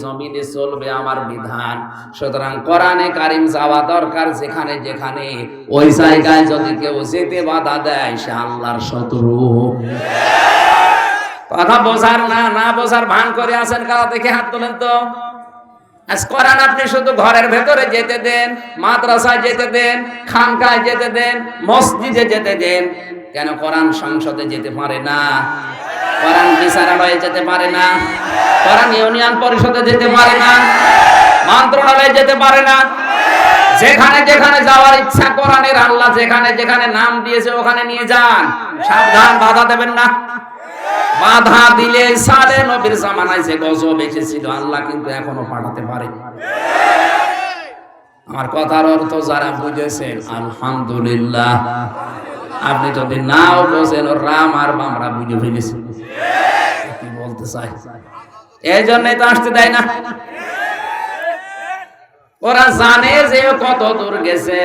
জমিনে চলবে আমার বিধান। সুতরাং কোরআনে কারিম যাওয়া দরকার যেখানে যেখানে। ওই জায়গায় যদি কেউ যেতে বাধা দেয়, সে আল্লাহর শত্রু। কথা বোঝার না না বোঝার ভান করে আছেন কারা? দেখে হাত তোলেন তো। আজ কোরআন আপনি শুধু ঘরের ভেতরে যেতে দেন, মাদ্রাসায় যেতে দেন, খানকায় যেতে দেন, মসজিদে যেতে দেন। কেন কোরআন সংসদে যেতে পারে না? কোরআন বিচারালয়ে যেতে পারে না। কোরআন ইউনিয়ন পরিষদে যেতে পারে না। মন্ত্রণালয়ে যেতে পারে না। যেখানে যেখানে যাওয়ার ইচ্ছা কোরআনের আল্লাহ যেখানে যেখানে নাম দিয়েছে ওখানে নিয়ে যান। সাবধান, বাধা দেবেন না। বাধা দিলে সালে নবীর জামানায় যে গজব এসেছিল, আল্লাহ কিন্তু এখনও পাঠাতে পারে। আমার কথার অর্থ যারা বুঝেছেন, আলহামদুলিল্লাহ। আপনি যদি নাও বোঝেন রাম আর বামরা বুঝে ফেলেছি। কি বলতে চাই এই জন্যই তো আসতে দেয় না। ওরা জানে যে কত দূর গেছে।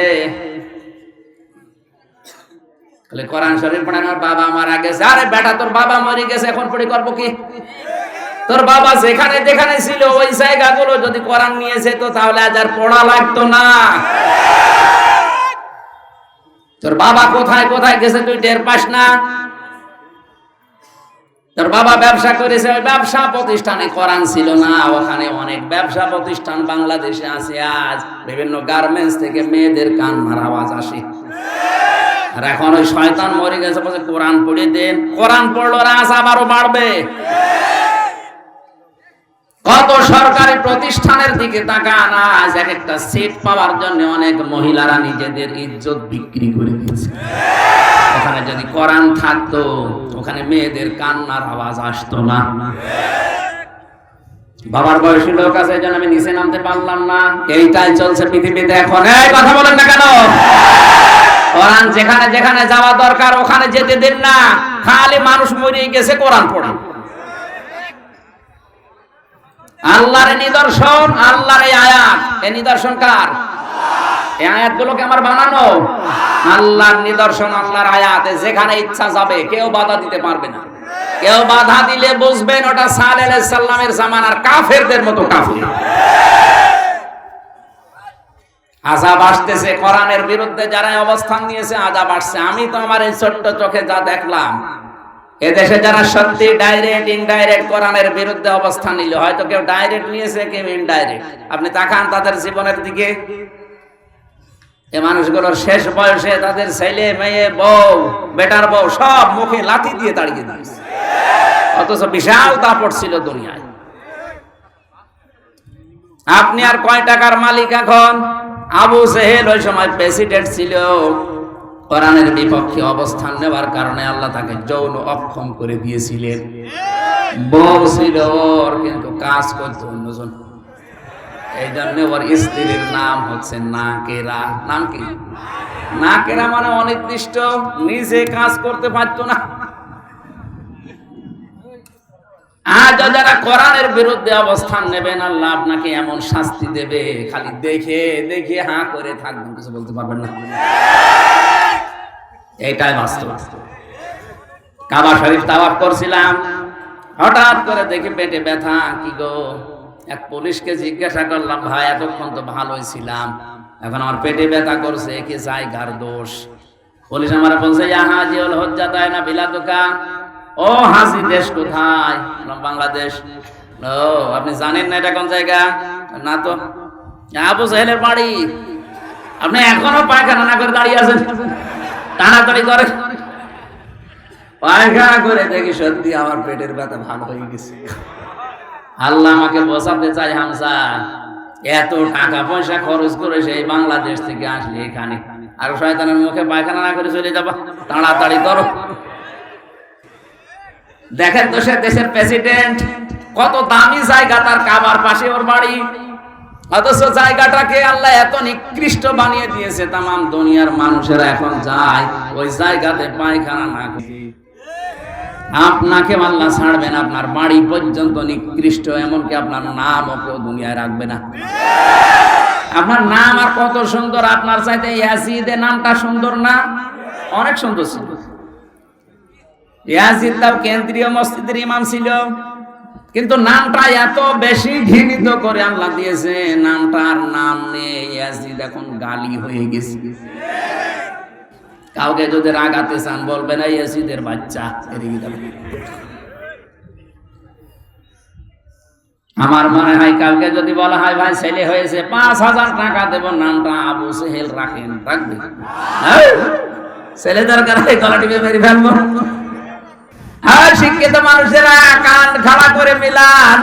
তাহলে কোরআন শরীফ পড়েন আমার বাবা মারা গেছে। আরে বেটা, তোর বাবা মরে গেছে, এখন পড়ে করব কি? তোর বাবা যেখানে যেখানে ছিল, ওই জায়গাগুলো যদি কোরআন নিয়েছে তো তাহলে আজ আর পড়া লাগতো না। তোর বাবা কোথায় কোথায় গেছে তুই টের পাস না? তোর বাবা ব্যবসা করেছে, ওই ব্যবসা প্রতিষ্ঠানে কোরআন ছিল না, ওখানে অনেক ব্যবসা প্রতিষ্ঠান বাংলাদেশে আছে আজ। বিভিন্ন গার্মেন্টস থেকে মেয়েদের কান কান্নার আওয়াজ আসে। আর এখন ওই শয়তান মরে গেছে, বলছে, কোরআন পড়ে দেন। কোরআন পড়ল, রাজ আবারও বাড়বে। কত সরকারি প্রতিষ্ঠানের দিকে তাকান, আজ এক একটা সিট পাওয়ার জন্য অনেক মহিলারা নিজেদের ইজ্জত বিক্রি করে দিয়েছে। ওখানে যদি কোরআন থাকতো, ওখানে মেয়েদের কান্নার আওয়াজ আসতো না। বাবার বয়সী লোক আছে, এই আমি নিচে নামতে পারলাম না। এইটাই চলছে পৃথিবীতে এখন। এই কথা বলেন না কেন? কোরআন যেখানে যেখানে যাওয়া দরকার, ওখানে যেতে দেন না। খালি মানুষ মরিয়ে গেছে, কোরআন পড়া। আল্লাহর নিদর্শন, আল্লাহর এই আয়াত। এই নিদর্শন কার? এই আয়াতগুলোকে আমার বানানো। আল্লাহর নিদর্শন, আল্লাহর আয়াতে। যেখানে ইচ্ছা যাবে, কেউ বাধা দিতে পারবে না। কেউ বাধা দিলে বুঝবেন ওটা সালেহ আলাইহিস সালামের জামানার কাফেরদের মতো কাফের। আজাব আসতেছে, কোরআনের বিরুদ্ধে যারা অবস্থান নিয়েছে আজাব আসছে। আমি তো আমার এই ছোট্ট চোখে যা দেখলাম এদেশে যারা সত্যি ডাইরেক্ট ইনডাইরেক্ট কোরআনের বিরুদ্ধে অবস্থান নিল, হয়তো কেউ ডাইরেক্ট নিয়েছে, কেউ ইনডাইরেক্ট আপনি তাকান তাদের জীবনের দিকে। এ মানুষগুলোর শেষ বয়সে তাদের ছেলে, মেয়ে, বউ, বেটার বউ সব মুখে লাথি দিয়ে তাড়িয়ে দিয়েছে। অথচ বিশাল দাপট ছিল দুনিয়ায়। আপনি আর কয় টাকার মালিক এখন? আবু সেহেল ওই সময় প্রেসিডেন্ট ছিল। কোরআনের বিপক্ষে অবস্থান নেওয়ার কারণে আল্লাহ তাকে যৌন অক্ষম করে দিয়েছিলেন। বউ ছিল ওর, কিন্তু কাজ করতো অন্যজন। এই জন্য ওর স্ত্রীর নাম হচ্ছে নাকেরা। নাম কি? নাকেরা মানে অনির্দিষ্ট, নিজে কাজ করতে পারতো না। আজ যারা কোরআনের বিরুদ্ধে অবস্থান নেবেন, আল্লাহ আপনাকে এমন শাস্তি দেবে। খালি দেখে দেখে হাঁ করে থাকবেন, কিছু বলতে পারবেন না। এইটাই বাস্তব। কাবা শরীফ তাওয়াফ করছিলাম। হঠাৎ করে দেখি পেটে ব্যথা, কি গো? এক পুলিশকে জিজ্ঞাসা করলাম, ভাই, এতক্ষণ তো ভালোই ছিলাম। এখন আমার পেটে ব্যথা করছে কি জায়গার দোষ। পুলিশ আমার বলছে ইহা জিওল হজ্জা দেয় না বিলাদুকা ও হাসি, দেশ কোথায়? বাংলাদেশ। ও, আপনি জানেন না এটা কোন জায়গা? না তো। আবু সাহেলের বাড়ি। আপনি এখনও পায়খানা না করে দাঁড়িয়ে আছেন। তাড়াতাড়ি করে। পায়খানা করে দেখি সত্যি আমার পেটের ব্যথা ভালো হয়ে গেছে। আল্লাহ আমাকে বসাতে চাই হামসা এত টাকা পয়সা খরচ করে সেই বাংলাদেশ থেকে আসলে এখানে। আর শয়তানের মুখে পায়খানা না করে চলে যাবা। তাড়াতাড়ি করো। দেখেন তো সে দেশের প্রেসিডেন্ট কত দামি জায়গা তার কাবার পাশে ওর বাড়ি। অথচ জায়গাটাকে আল্লাহ এত নিকৃষ্ট বানিয়ে দিয়েছে তাম দুনিয়ার মানুষেরা এখন যায় ওই জায়গাতে পায়খানা না আপনাকে আল্লাহ ছাড়বেন আপনার বাড়ি পর্যন্ত নিকৃষ্ট, এমনকি আপনার নামও কেউ দুনিয়ায় রাখবে না। আপনার নাম আর কত সুন্দর, আপনার চাইতে ইয়াজিদের নামটা সুন্দর না? অনেক সুন্দর ছিল। ইয়াজিদ তাও কেন্দ্রীয় মসজিদের ইমাম ছিল। কিন্তু নামটা এত বেশি ঘৃণিত করে আল্লাহ দিয়েছে নামটার নাম নেই। ইয়াজিদ এখন গালি হয়ে গেছে। কাউকে যদি রাগাতে চান, বলবে না, ইয়াজিদের বাচ্চা। আমার মনে হয় কাউকে যদি বলা হয়, ভাই, ছেলে হয়েছে, পাঁচ হাজার টাকা দেব। নামটা আবু সেহেল রাখেন। রাখবে? হ্যাঁ? ছেলে দরকার হয়, গলা মেরে ফেলব। হ্যাঁ শিক্ষিত মানুষেরা কান খাড়া করে মিলান।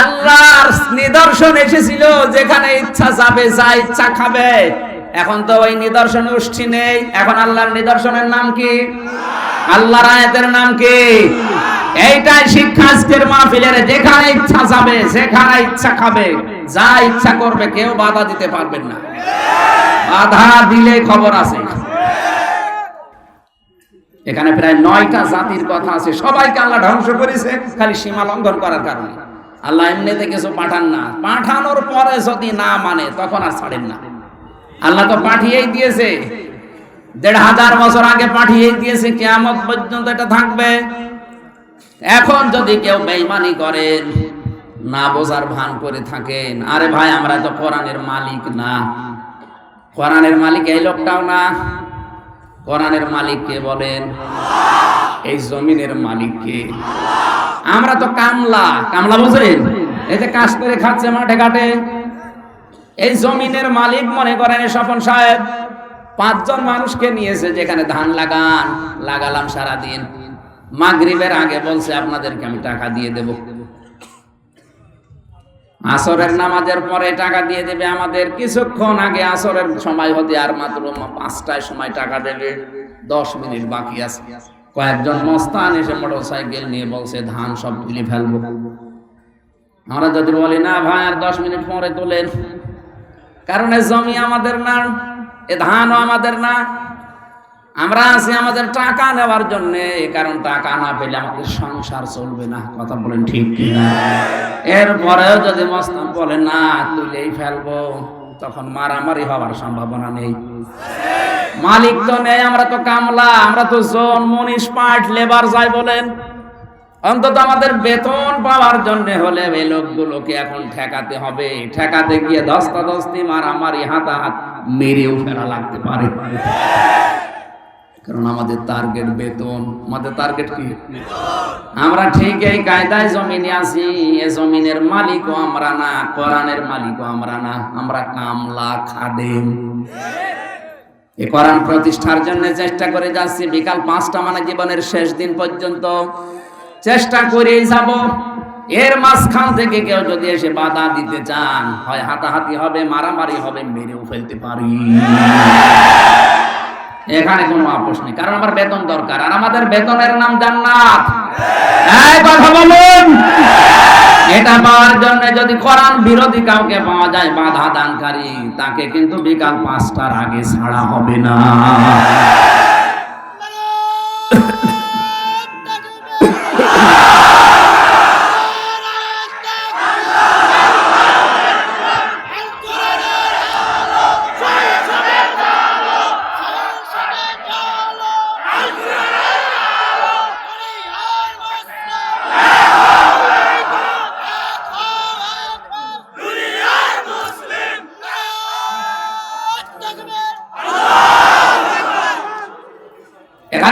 আল্লাহর নিদর্শন এসেছিল, যেখানে ইচ্ছা যাবে, যা ইচ্ছা খাবে। এখন তো ওই নিদর্শন নেই। এখন আল্লাহর নিদর্শনের নাম কি? আল্লাহর আয়াতের নাম কি? এইটাই শিক্ষা আজকের মাহফিলের, যেখানে ইচ্ছা যাবে যেখানে ইচ্ছা খাবে। যা ইচ্ছা করবে, কেউ বাধা দিতে পারবেন না। বাধা দিলে খবর আছে। এখানে প্রায় নয়টা জাতির কথা আছে, সবাইকে আল্লাহ ধ্বংস করেছে, খালি সীমা লঙ্ঘন করার কারণে। আল্লাহ এমনিতে কিছু পাঠান না। পাঠানোর পরে যদি না মানে তখন আর ছাড়েন না। আল্লাহ তো পাঠিয়েই দিয়েছে। দেড় হাজার বছর আগে পাঠিয়েই দিয়েছে, কেয়ামত পর্যন্ত এটা থাকবে। এখন যদি কেউ বেইমানি করেন না বোঝার ভান করে থাকেন। আরে ভাই, আমরা তো কোরআনের মালিক না। কোরআনের মালিক এই লোকটাও না। কোরআনের মালিক কে বলেন? এই জমিনের মালিক কে? আমরা তো কামলা। কামলা বুঝলেন? এই যে কাজ করে খাচ্ছে মাঠে ঘাটে। এই জমিনের মালিক মনে করেন স্বপন সাহেব, পাঁচজন মানুষকে নিয়েছে যেখানে ধান লাগান, লাগালাম সারা দিন মাগরিবের আগে বলছে, আপনাদেরকে আমি টাকা দিয়ে দেব। আসরের নামাজের পরে টাকা দিয়ে দেবে আমাদের। কিছুক্ষণ আগে আসরের সময় হতে আর মাত্র পাঁচটায় সময় টাকা দেবে। দশ মিনিট বাকি আছে। কয়েকজন মস্তান এসে মোটর সাইকেল নিয়ে বলছে, ধান সব তুলে ফেলব। আমরা যদি বলি, না ভাই, আর দশ মিনিট পরে তোলেন। কারণ এ জমি আমাদের না, এ ধানও আমাদের না। আমরা আছি আমাদের টাকা নেওয়ার জন্য কারণ টাকা না পেলে আমাদের সংসার চলবে না। কথা বলেন ঠিক এরপরেও যদি মস্তান বলে, না, তুলেই ফেলব, তখন মারামারি হওয়ার সম্ভাবনা নেই। মালিক তো নেই, আমরা তো কামলা, আমরা তো জন, মনীষ, পাট, লেবার, যাই বলেন। অন্তত আমাদের বেতন পাওয়ার জন্য হলে এই লোকগুলোকে এখন ঠেকাতে হবে। ঠেকাতে গিয়ে দস্তা দস্তি মারামারি, হাতাহাত মেরেও ফেরা লাগতে পারে। কারণ আমাদের টার্গেট বেতন। আমাদের টার্গেট কি? আমরা ঠিক এই কায়দায় জমিনে আছি, এ জমিনের মালিকও আমরা না, কোরআনের মালিকও আমরা না, আমরা কামলা, খাদেম। এ কোরআন প্রতিষ্ঠার জন্য চেষ্টা করে যাচ্ছি, বিকাল পাঁচটা মানে জীবনের শেষ দিন পর্যন্ত। চেষ্টা করেই যাব। এর মাঝখান থেকে কেউ যদি এসে বাধা দিতে চান, হয় হাতাহাতি হবে, মারামারি হবে, মেরেও ফেলতে পারি। এখানে কোনো আপোষ নেই। কারণ আমার বেতন দরকার। আর আমাদের বেতনের নাম জান্নাত। কথা বলুন। এটা পাওয়ার জন্য যদি কোরআন বিরোধী কাউকে পাওয়া যায়, বাধা দানকারী, তাকে কিন্তু বিকাল পাঁচটার আগে ছাড়া হবে না।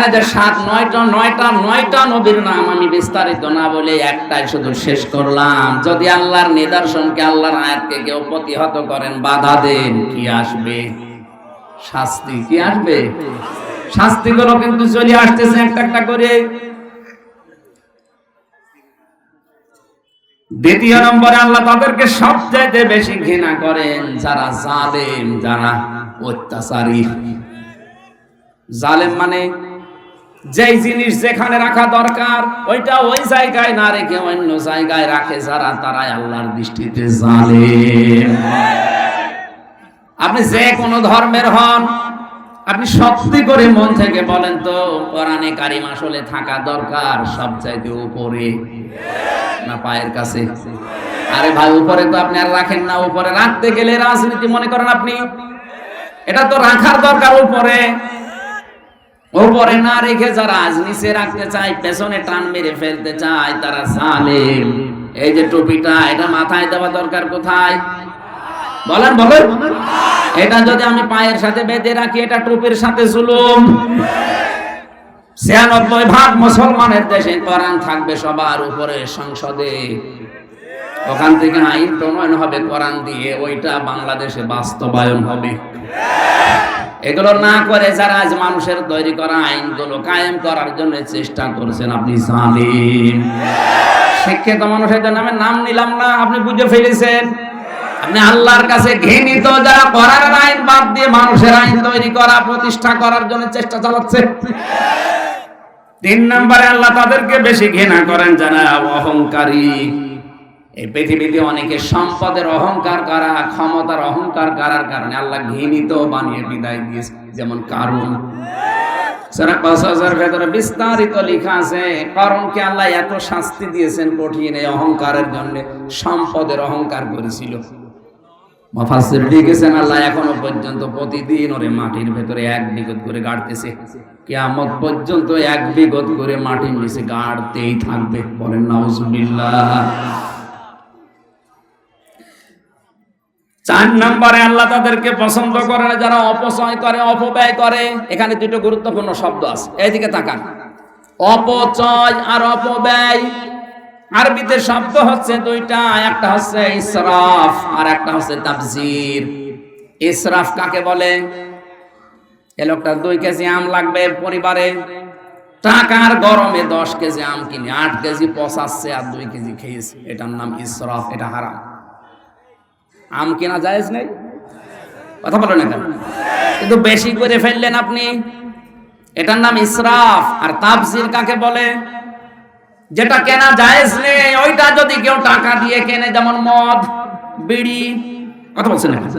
এখানে যে সাত, নয়টা নয়টা নয়টা নবীর নাম আমি বিস্তারিত না বলে একটাই শুধু শেষ করলাম। যদি আল্লাহর নিদর্শনকে, আল্লাহর আয়াতকে কেউ প্রতিহত করেন, বাধা দেন, কি আসবে? শাস্তি কি আসবে? শাস্তিগুলো কিন্তু চলে আসতেছে একটা একটা করে। দ্বিতীয় নম্বরে আল্লাহ তাদেরকে সবচাইতে বেশি ঘৃণা করেন যারা জালেম, যারা অত্যাচারী। জালেম মানে যেই জিনিস যেখানে রাখা দরকার, ওইটা ওই জায়গায় না রেখে অন্য জায়গায় রাখে যারা, তারাই আল্লাহর দৃষ্টিতে জালেম। আপনি যে কোনো ধর্মের হন, আপনি সত্যি করে মন থেকে বলেন তো, কোরআনে কারিম আসলে থাকা দরকার সব চাইতে উপরে, না পায়ের কাছে? আরে ভাই, উপরে তো আপনি আর রাখেন না, উপরে রাখতে গেলে রাজনীতি মনে করেন আপনি? এটা তো রাখার দরকার উপরে। উপরে না রেখে যারা আজ নিচে রাখতে চায়, পেছনে টান মেরে ফেলতে চায়, তারা সালেম। এই যে টুপিটা, এটা মাথায় দেওয়া দরকার কোথায়? বলেন বলেন। এটা যদি আমি পায়ের সাথে বেঁধে রাখি, এটা টুপির সাথে জুলুম। ছিয়ানব্বই ভাগ মুসলমানের দেশে কোরআন থাকবে সবার উপরে সংসদে। ওখান থেকে আইন প্রণয়ন হবে কোরআন দিয়ে, ওইটা বাংলাদেশে বাস্তবায়ন হবে। এগুলো না করে যারা আজ মানুষের তৈরি করা আইনগুলো কায়েম করার জন্য চেষ্টা করছেন, আপনি জানেন শিক্ষিত মানুষের জন্য আমি নাম নিলাম না, আপনি বুঝে ফেলেছেন। আপনি আল্লাহর কাছে ঘৃণিত, যারা করার আইন বাদ দিয়ে মানুষের আইন তৈরি করা, প্রতিষ্ঠা করার জন্য চেষ্টা চালাচ্ছে। তিন নম্বরে আল্লাহ তাদেরকে বেশি ঘৃণা করেন, যারা অহংকারী। এই পৃথিবীতে অনেকে সম্পদের অহংকার করা, ক্ষমতার অহংকার করার কারণে আল্লাহ ঘৃণিত বানিয়ে বিদায় দিয়েছে যেমন কারণ ভেতরে বিস্তারিত লেখা আছে কারণকে আল্লাহ এত শাস্তি দিয়েছেন কঠিন এই অহংকারের জন্য, সম্পদের অহংকার করেছিল। মাফাসির লিখেছেন, আল্লাহ এখনও পর্যন্ত প্রতিদিন ওরে মাটির ভেতরে এক বিগত করে গাড়তেছে। কিয়ামত পর্যন্ত এক বিগত করে মাটির নিচে গাড়তেই থাকবে। বলেন, নাউজুবিল্লাহ। চার নম্বরে আল্লাহ তাদেরকে পছন্দ করে না যারা অপচয় করে, অপব্যয় করে, এখানে দুটো গুরুত্বপূর্ণ শব্দ আছে। এইদিকে তাকান। অপচয় আর অপব্যয়। আরবিতে শব্দ হচ্ছে দুইটা, একটা হচ্ছে ইসরাফ আর একটা হচ্ছে তাবজির ইসরাফ কাকে বলে? এ লোকটার দুই কেজি আম লাগবে পরিবারে। টাকার গরমে দশ কেজি আম কিনে, আট কেজি পচাচ্ছে আর দুই কেজি খেয়েছে। এটার নাম ইসরাফ, এটা হারাম। আম কেনা জায়েজ নেই? কথা বলো না কেন কিন্তু বেশি করে ফেললেন আপনি। এটার নাম ইসরাফ। আর তাফসির কাকে বলে? যেটা কেনা জায়েজ নেই, ওইটা যদি কেউ টাকা দিয়ে কেনে, যেমন মদ, বিড়ি, কথা বলছেন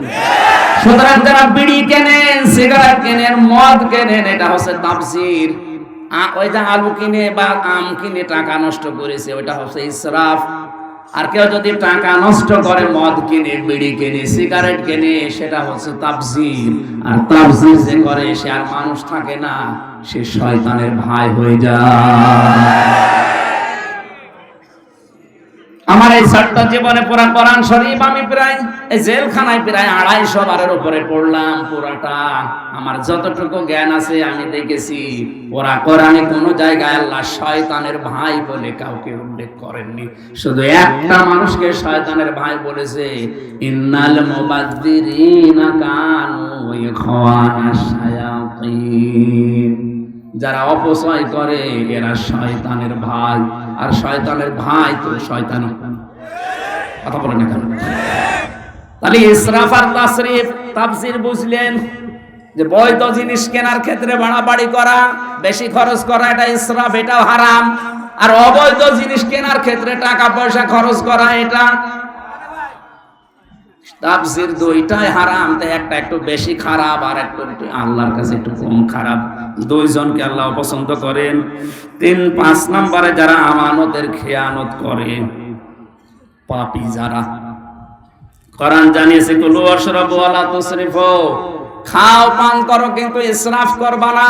সুতরাং যারা বিড়ি কেনেন, সিগারেট কেনেন, মদ কেনেন, এটা হচ্ছে তাফসির। আ- ওই যে আলু কিনে বা আম কিনে টাকা নষ্ট করেছে, ওইটা হচ্ছে ইসরাফ। আর কেউ যদি টাকা নষ্ট করে মদ কিনে, বিড়ি কিনে, সিগারেট কিনে, সেটা হচ্ছে তাপজির আর তাপজির যে করে, সে আর মানুষ থাকে না, সে শয়তানের ভাই হয়ে যায়। আমার এই ছোট্ট জীবনে পুরা কোরআন শরীফ আমি প্রায়, এই জেলখানায় প্রায় আড়াইশো বারের উপরে পড়লাম পুরাটা। আমার যতটুকু জ্ঞান আছে আমি দেখেছি, ওরা কোরআনে কোনো জায়গায় আল্লাহ শয়তানের ভাই বলে কাউকে উল্লেখ করেননি। শুধু একটা মানুষকে শয়তানের ভাই বলেছে, ইন্নাল মুবাদ্দিরিনা কানু ইখওয়ানাশ শায়াতিন। যারা অপচয় করে, এরা শয়তানের ভাই। আর শয়তানের ভাই তো শয়তানি। কথা বলেন না কেন? তাহলে ইসরাফ আর তাসরিফ তাফসির বুঝলেন যে বৈধ জিনিস কেনার ক্ষেত্রে বাড়াবাড়ি করা, বেশি খরচ করা, এটা ইসরাফ, এটাও হারাম। আর অবৈধ জিনিস কেনার ক্ষেত্রে টাকা পয়সা খরচ করা, এটা তাফসির দুইটাই হারাম তাই একটা একটু বেশি খারাপ আর একটু একটু আল্লাহর কাছে একটু কম খারাপ। দুইজনকে আল্লাহ পছন্দ করেন। তিন, পাঁচ নম্বরে যারা আমানতের খেয়ানত করে, পাপি যারা। কোরআন জানিয়েছে, কুলু অশরাবু আলা তুসরিফু খাও, পান করো, কিন্তু ইসরাফ করবা না।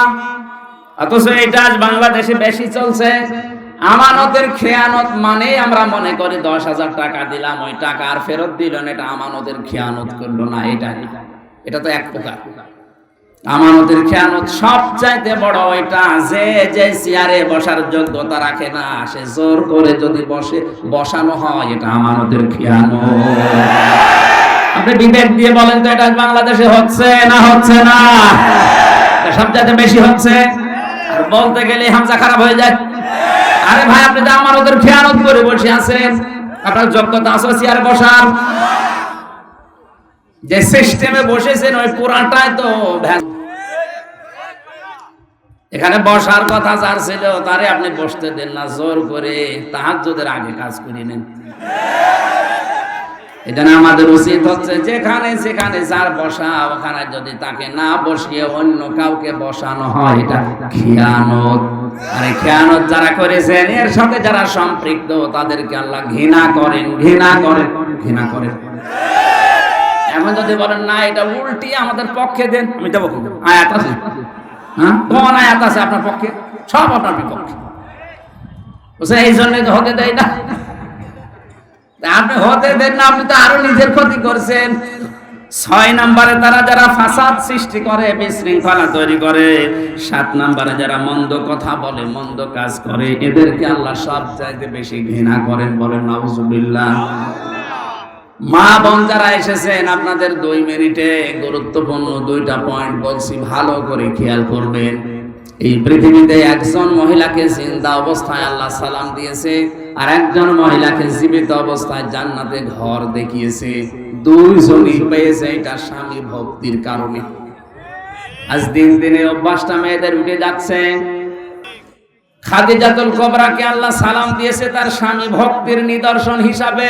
অথচ এটা আজ বাংলাদেশে বেশি চলছে। আমানতের খেয়ানত মানে আমরা মনে করি দশ হাজার টাকা দিলাম, ওই টাকা আর ফেরত দিল এটা আমানতের খেয়ানত করল না, এটা এটা তো এক প্রকার। আমানতের খেয়ানত সবচাইতে বড় ওইটা যে যে চেয়ারে বসার যোগ্যতা রাখে না, সে জোর করে যদি বসে, বসানো হয়, এটা আমানতের খেয়ানত। আপনি বিবেক দিয়ে বলেন তো, এটা বাংলাদেশে হচ্ছে না হচ্ছে না? সবচাইতে বেশি হচ্ছে? বলতে গেলে হামজা খারাপ হয়ে যায়। আরে ভাই, আপনি তো আমার ওদের খেয়ানত করে বসে আছেন। আপনার যোগ্যতা আছে চেয়ার বসার? যে সিস্টেমে বসেছেন, ওই পুরাটাই তো এখানে বসার কথা যার ছিল, তারে আপনি বসতে দেন না, জোর করে তাহার আগে কাজ করে নেন। এখানে আমাদের উচিত হচ্ছে যেখানে সেখানে যার বসা, ওখানে যদি তাকে না বসিয়ে অন্য কাউকে বসানো হয়, এটা খেয়ানত। আরে খেয়ানত যারা করেছেন, এর সাথে যারা সম্পৃক্ত, তাদেরকে আল্লাহ ঘৃণা করেন ঘৃণা করেন ঘৃণা করেন। এখন যদি বলেন, না, এটা উল্টি আমাদের পক্ষে, দেন। আমি দেবো আয়াত আছে? হ্যাঁ? কোন আয়াত আছে আপনার পক্ষে? সব আপনার বিপক্ষে। এই জন্য হতে দেয় না। আপনি হতে দেন না, আপনি তো আরও নিজের ক্ষতি করছেন। ছয় নম্বরে তারা যারা ফাসাদ সৃষ্টি করে, বিশৃঙ্খলা তৈরি করে, সাত নম্বরে যারা মন্দ কথা বলে, মন্দ কাজ করে, এদেরকে আল্লাহ সব চাইতে বেশি ঘৃণা করেন বলেন, নাউজুবিল্লাহ। মা বোন যারা এসেছেন, আপনাদের দুই মিনিটে গুরুত্বপূর্ণ দুইটা পয়েন্ট বলছি, ভালো করে খেয়াল করবেন। এই পৃথিবীতে একজন মহিলাকে জিন্দা অবস্থায় আল্লাহ সালাম দিয়েছে আর একজন মহিলাকে জীবিত অবস্থায় জান্নাতে ঘর দেখিয়েছে। দুইজনই পেয়েছে এটা স্বামী ভক্তির কারণে। আজ দিন দিনে অভ্যাসটা মেয়েদের উঠে যাচ্ছে। খাদিজাতুল কবরাকে আল্লাহ সালাম দিয়েছে তার স্বামী ভক্তির নিদর্শন হিসাবে।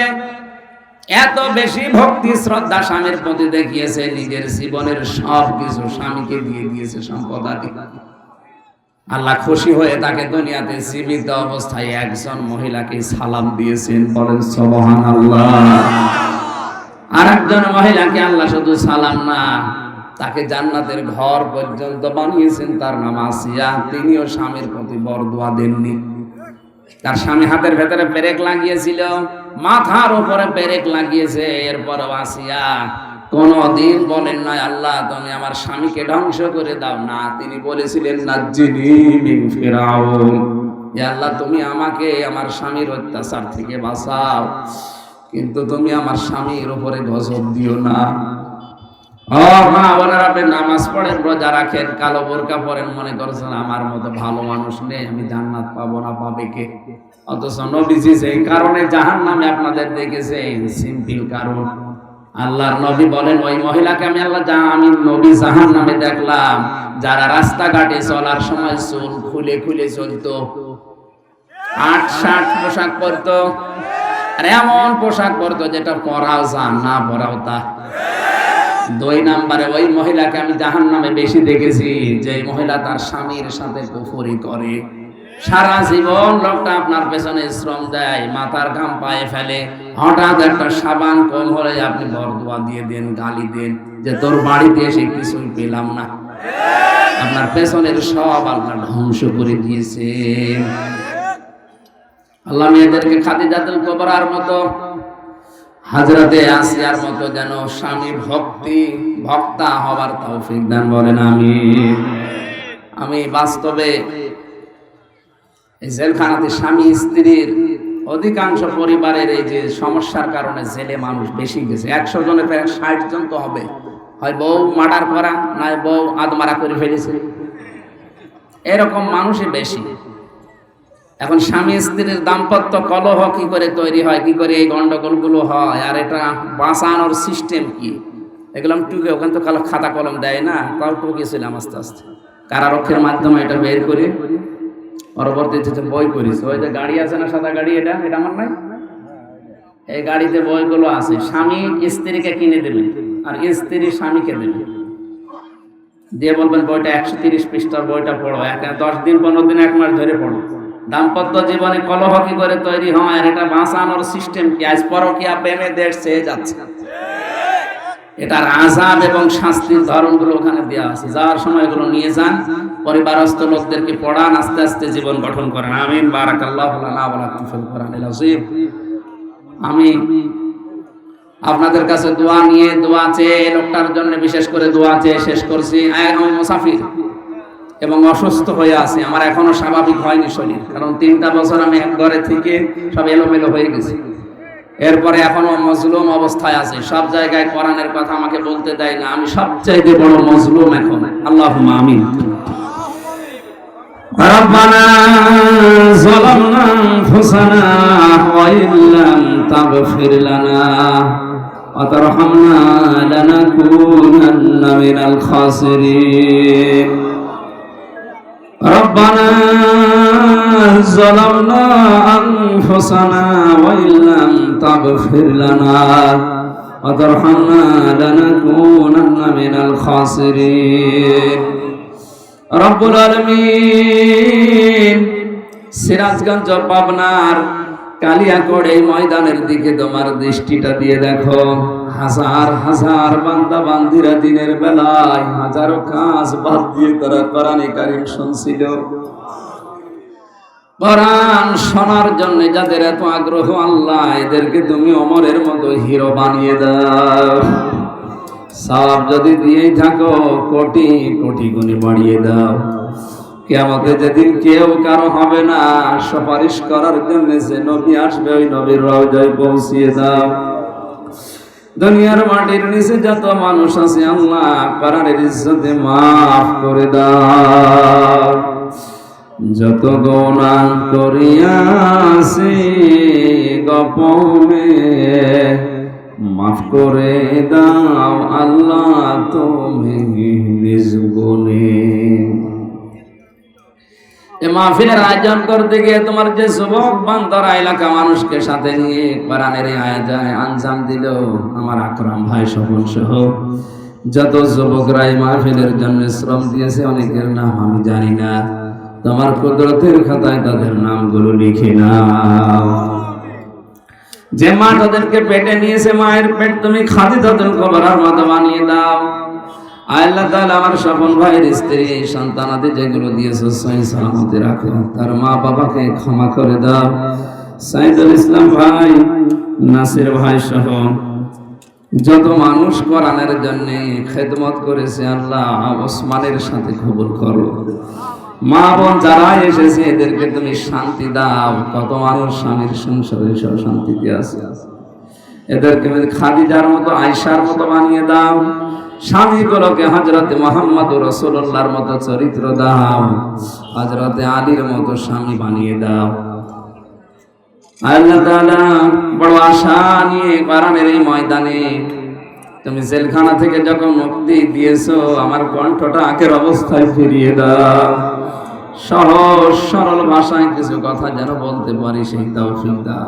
এত বেশি ভক্তি, শ্রদ্ধা স্বামীর প্রতি দেখিয়েছে, নিজের জীবনের সব কিছু স্বামীকে দিয়ে দিয়েছে সম্পদ আদি আল্লাহ খুশি হয়ে তাকে দুনিয়াতে জীবিত অবস্থায় একজন মহিলাকে সালাম দিয়েছেন, বলেন সবহান আল্লাহ আর মহিলাকে আল্লাহ শুধু সালাম না, তাকে জান্নাতের ঘর পর্যন্ত বানিয়েছেন, তার নাম আসিয়া। তিনিও স্বামীর প্রতি বরদোয়া দেননি। তার স্বামী হাতের ভেতরে পেরেক লাগিয়েছিল, মাথার উপরে পেরেক লাগিয়েছে এরপর আসিয়া কোনদিন বলেন না আল্লাহ, তুমি আমার স্বামীকে ধ্বংস করে দাও। না, তিনি বলেছিলেন আল্লাহ, তুমি আমাকে আমার স্বামীর অত্যাচার থেকে বাঁচাও। কিন্তু তুমি আমার স্বামীর উপরে গজব দিও না। নামাজ পড়েন, রোজা রাখেন, কালো বোরকা পরেন, মনে করছেন আমার মতো ভালো মানুষ নেই, আমি জান্নাত পাবো না, পাবে কে? অথচ নবীজি সেই কারণে জাহান নামে আপনাদের দেখেছেন, সিম্পল কারণ। আল্লাহর নবী বলেন, ওই মহিলাকে আমি আল্লাহ যা আমি নবী জাহান নামে দেখলাম, যারা রাস্তাঘাটে চলার সময় চুল খুলে খুলে চলতো। আট, ষাট পোশাক পরতো। আর এমন পোশাক পরতো যেটা পরাও যান না পরাও তা। দুই নাম্বারে, ওই মহিলাকে আমি জাহান নামে বেশি দেখেছি যে মহিলা তার স্বামীর সাথে কুফরি করে। সারা জীবন লোকটা আপনার পেছনে শ্রম দেয়, মাথার ঘাম পায়ে ফেলে। হঠাৎ একটা সাবান কম হলে আপনি বরদোয়া দিয়ে দেন, গালি দেন যে তোর বাড়িতে এসে কিছুই পেলাম না। আপনার পেছনের সব আল্লাহ ধ্বংস করে দিয়েছে। আল্লাহ মেয়েদেরকে খাদি জাতুল কবরার মতো, হাজরাতে আসিয়ার মতো যেন স্বামী ভক্তি, ভক্তা হবার তৌফিক দান বলেন আমি আমি বাস্তবে এই জেলখানাতে স্বামী, স্ত্রীর অধিকাংশ পরিবারের এই যে সমস্যার কারণে জেলে মানুষ বেশি গেছে। একশো জনের প্রায় ষাট জন তো হবে। হয় বউ মার্ডার করা, নয় বউ আদমারা করে ফেলেছে। এরকম মানুষই বেশি। এখন স্বামী, স্ত্রীর দাম্পত্য কলহ কি করে তৈরি হয়, কি করে এই গন্ডগোলগুলো হয়, আর এটা বাঁচানোর সিস্টেম কি? এগুলো টুকে, ওখানে তো কালো খাতা কলম দেয় না, তাও টুকেছিলাম আস্তে আস্তে। কারারক্ষের মাধ্যমে এটা বের করে পরবর্তীতে বই করিস ওই যে গাড়ি আছে না, সাদা গাড়ি, এটা? এটা আমার নাই? এই গাড়িতে বইগুলো আছে। স্বামী স্ত্রীকে কিনে দেবে আর স্ত্রী স্বামীকে দেবে দিয়ে বলবেন, বইটা একশো তিরিশ পৃষ্ঠার বইটা পড়ো। এক দশ দিন, পনেরো দিন, এক মাস ধরে পড়ো। দাম্পত্য জীবনে কলহ কি করে তৈরি হয়? আর এটা বাঁচানোর সিস্টেম কি? আজ পরকিয়া প্রেমে দেশ চেয়ে যাচ্ছে। এটার আজাব এবং শাস্তির ধরনগুলো ওখানে দেওয়া আছে। যাওয়ার সময় এগুলো নিয়ে যান, পরিবারস্থ লোকদেরকে পড়ান, আস্তে আস্তে জীবন গঠন করেন। আমিন। আমি আপনাদের কাছে দোয়া নিয়ে, দোয়া চেয়ে, লোকটার জন্য বিশেষ করে দোয়া চেয়ে শেষ করছি। আমি মুসাফির। এবং অসুস্থ হয়ে আছে। আমার এখনও স্বাভাবিক হয়নি শরীর। কারণ তিনটা বছর আমি এক ঘরে থেকে সব এলোমেলো হয়ে গেছি। এরপরে এখনো মজলুম অবস্থায় আছে সব জায়গায় কোরআনের কথা আমাকে বলতে দেয় না আমি সবচাইতে বড় মজলুম এখন আল্লাহ আমিন ربنا ظلمنا أنفسنا وإن لم تغفر لنا وترحمنا لنكونن من الخاسرين ربنا ظلمنا أنفسنا وإن لم تغفر لنا وترحمنا لنكونن من الخاسرين রব্বুল আলমিন সিরাজগঞ্জ পাবনার কালিয়াকড় এই ময়দানের দিকে তোমার দৃষ্টিটা দিয়ে দেখো হাজার হাজার বান্দা বান্দিরা দিনের বেলায় হাজারো কাজ বাদ দিয়ে তারা কোরআনে কারিম শুনছিল। কোরআন শোনার জন্য যাদের এত আগ্রহ, আল্লাহ এদেরকে তুমি অমরের মতো হিরো বানিয়ে দাও। সব যদি দিয়েই থাকো, কোটি কোটি গুণে বাড়িয়ে দাও। কেমতে যেদিন কেউ কারও হবে না, সুপারিশ করার জন্য যে নবী আসবে, ওই নবীর রওজায় পৌঁছিয়ে দাও। দুনিয়ার মাটির নিচে যত মানুষ আছে, আল্লাহ কোরআনের ইজ্জতে মাফ করে দাও। যত গোনা করিয়াছি গপনে মাফ করে দাও, আল্লাহ তুমি নিজ গুণে মাহফিলের আয়োজন করতে গিয়ে তোমার যে যুবক এলাকা মানুষকে সাথে নিয়ে কোরআনের আয়োজনে আঞ্জাম দিল, আমার আকরাম ভাই সহ যত যুবকরা এই মাহফিলের জন্য শ্রম দিয়েছে, অনেকের নাম আমি জানি না। তোমার কুদরতের খাতায় তাদের নামগুলো লিখে নাও। যে মা তাদেরকে পেটে নিয়েছে, মায়ের পেট তুমি খাদি তাদের কবরার মতো বানিয়ে দাও। আল্লাহ তাআলা আমার স্বপন ভাইয়ের স্ত্রী এই সন্তানাদি যেগুলো দিয়েছ সহি সালামতে রাখো। তার মা বাবাকে ক্ষমা করে দাও। সাইদুল ইসলাম ভাই, নাসির ভাই সহ যত মানুষ কোরআনের জন্য খেদমত করেছে, আল্লাহ ওসমানের সাথে কবুল করো। মা বোন যারা এসেছে, এদেরকে তুমি শান্তি দাও। কত মানুষ স্বামীর সংসারে সব শান্তিতে আছে। এদেরকে খাদিজার মতো আয়সার মতো বানিয়ে দাও। স্বামীগুলোকে হজরতে মোহাম্মদ রসুল্লাহর মতো চরিত্র দাও হজরতে আলীর মতো স্বামী বানিয়ে দাও। বড় আশা নিয়ে এই ময়দানে, তুমি জেলখানা থেকে যখন মুক্তি দিয়েছ, আমার কণ্ঠটা আগের অবস্থায় ফিরিয়ে দাও। সহজ সরল ভাষায় কিছু কথা যেন বলতে পারি, সেই তৌফিক দাও।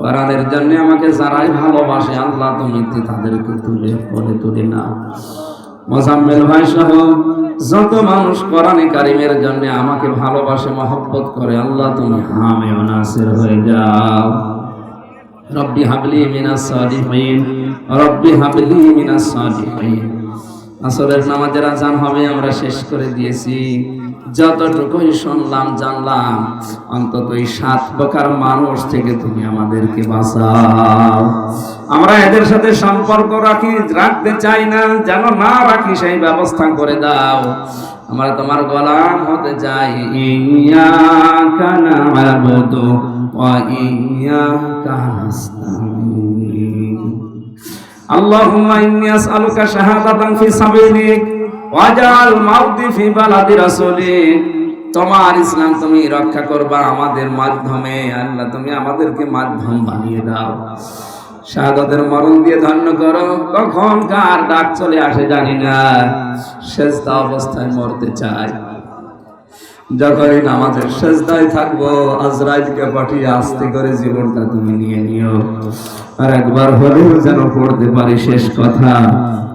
কোরআনের জন্য আমাকে যারাই ভালোবাসে, আল্লাহ তুমি তাদেরকে তুলে বলে তুলে না। মোজাম্মেল ভাই সহ যত মানুষ কোরআনে কারিমের জন্য আমাকে ভালোবাসে, মহব্বত করে, আল্লাহ তুমি হামে অনাসের হয়ে যাও। রব্বি হাবলি মিনাস সালিহিন, রব্বি হাবলি মিনাস সালিহিন। আসরের নামাজের আজান হবে, আমরা শেষ করে দিয়েছি। যতটুকুই শুনলাম জানলাম অন্তত এই সাত প্রকার মানুষ থেকে তুমি আমাদেরকে বাঁচাও আমরা এদের সাথে সম্পর্ক রাখি রাখতে চাই না যেন না রাখি সেই ব্যবস্থা করে দাও আমরা তোমার গোলাম হতে চাই ইয়া কানা আবুদু ওয়া ইয়া কানাস্তাইন اللهم إني أسألك شهادة في سبيلك ওয়াজাল মাউতি ফি বালাদি রাসূলিক তোমার ইসলাম তুমি রক্ষা করবা আমাদের মাধ্যমে। আল্লাহ, তুমি আমাদেরকে মাধ্যম বানিয়ে দাও। শাহাদাতের মরণ দিয়ে ধন্য করো। কখন কার ডাক চলে আসে জানি না। শেষদা অবস্থায় মরতে চাই যখনই নামাজের শেষদায় থাকব, আজরাইলকে পাঠিয়ে আস্তে করে জীবনটা তুমি নিয়ে নিও। আর একবার হলেও যেন পড়তে পারি শেষ কথা।